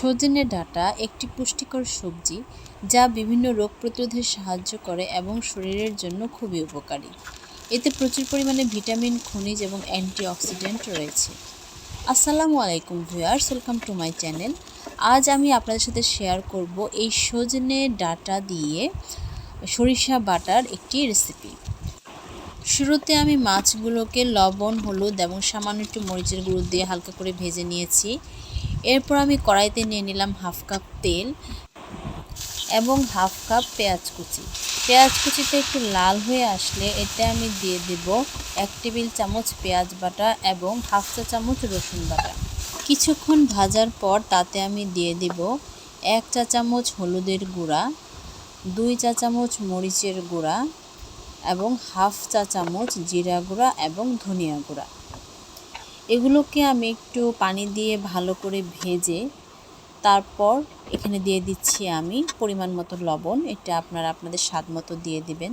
সজনে ডাঁটা একটি পুষ্টিকর সবজি যা বিভিন্ন রোগ প্রতিরোধে সাহায্য করে এবং শরীরের জন্য খুবই উপকারী। এতে প্রচুর পরিমাণে ভিটামিন, খনিজ এবং অ্যান্টিঅক্সিডেন্ট রয়েছে। আসসালামু আলাইকুম viewers, welcome to my channel. আজ আমি আপনাদের সাথে শেয়ার করব এই সজনে ডাটা দিয়ে সরিষা বাটার একটি রেসিপি। শুরুতে আমি মাছগুলোকে লবণ, হলুদ এবং সামান্য একটু মরিচের গুঁড়ো দিয়ে হালকা করে ভেজে নিয়েছি। এরপর আমি কড়াইতে নিয়ে নিলাম হাফ কাপ তেল এবং হাফ কাপ পেঁয়াজ কুচি। পেঁয়াজ কুচিটা একটু লাল হয়ে আসলে এতে আমি দিয়ে দেব এক টেবিল চামচ পেঁয়াজ বাটা এবং হাফ চা চামচ রসুন বাটা। কিছুক্ষণ ভাজার পর তাতে আমি দিয়ে দেব এক চা চামচ হলুদের গুঁড়া, দুই চা চামচ মরিচের গুঁড়া এবং হাফ চা চামচ জিরা গুঁড়া এবং ধনিয়া গুঁড়া। এগুলোকে আমি একটু পানি দিয়ে ভালো করে ভেজে তারপর এখানে দিয়ে দিচ্ছি আমি পরিমাণ মতো লবণ। এটা আপনারা আপনাদের স্বাদ মতো দিয়ে দিবেন।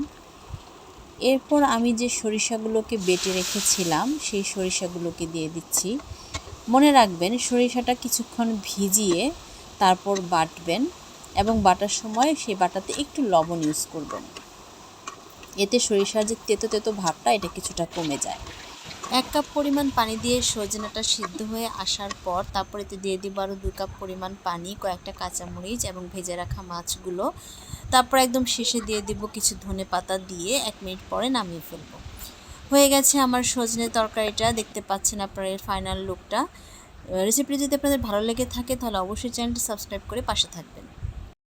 এরপর আমি যে সরিষাগুলোকে বেটে রেখেছিলাম, সেই সরিষাগুলোকে দিয়ে দিচ্ছি। মনে রাখবেন, সরিষাটা কিছুক্ষণ ভিজিয়ে তারপর বাটবেন এবং বাটার সময় সেই বাটাতে একটু লবণ ইউজ করবেন। এতে সরিষার যে তেতো তেতো ভাবটা, এটা কিছুটা কমে যায়। এক কাপ পরিমাণ পানি দিয়ে সজনাটা সিদ্ধ হয়ে আসার পর, তারপর এতে দিয়ে দিব আরও দুই কাপ পরিমাণ পানি, কয়েকটা কাঁচামরিচ এবং ভেজে রাখা মাছগুলো। তারপর একদম শেষে দিয়ে দিব কিছু ধনে পাতা দিয়ে এক মিনিট পরে নামিয়ে ফেলব। হয়ে গেছে আমার সজনে তরকারিটা, দেখতে পাচ্ছেন আপনার এর ফাইনাল লুকটা রেসিপিটি যদি আপনাদের ভালো লেগে থাকে, তাহলে অবশ্যই চ্যানেলটি সাবস্ক্রাইব করে পাশে থাকবেন।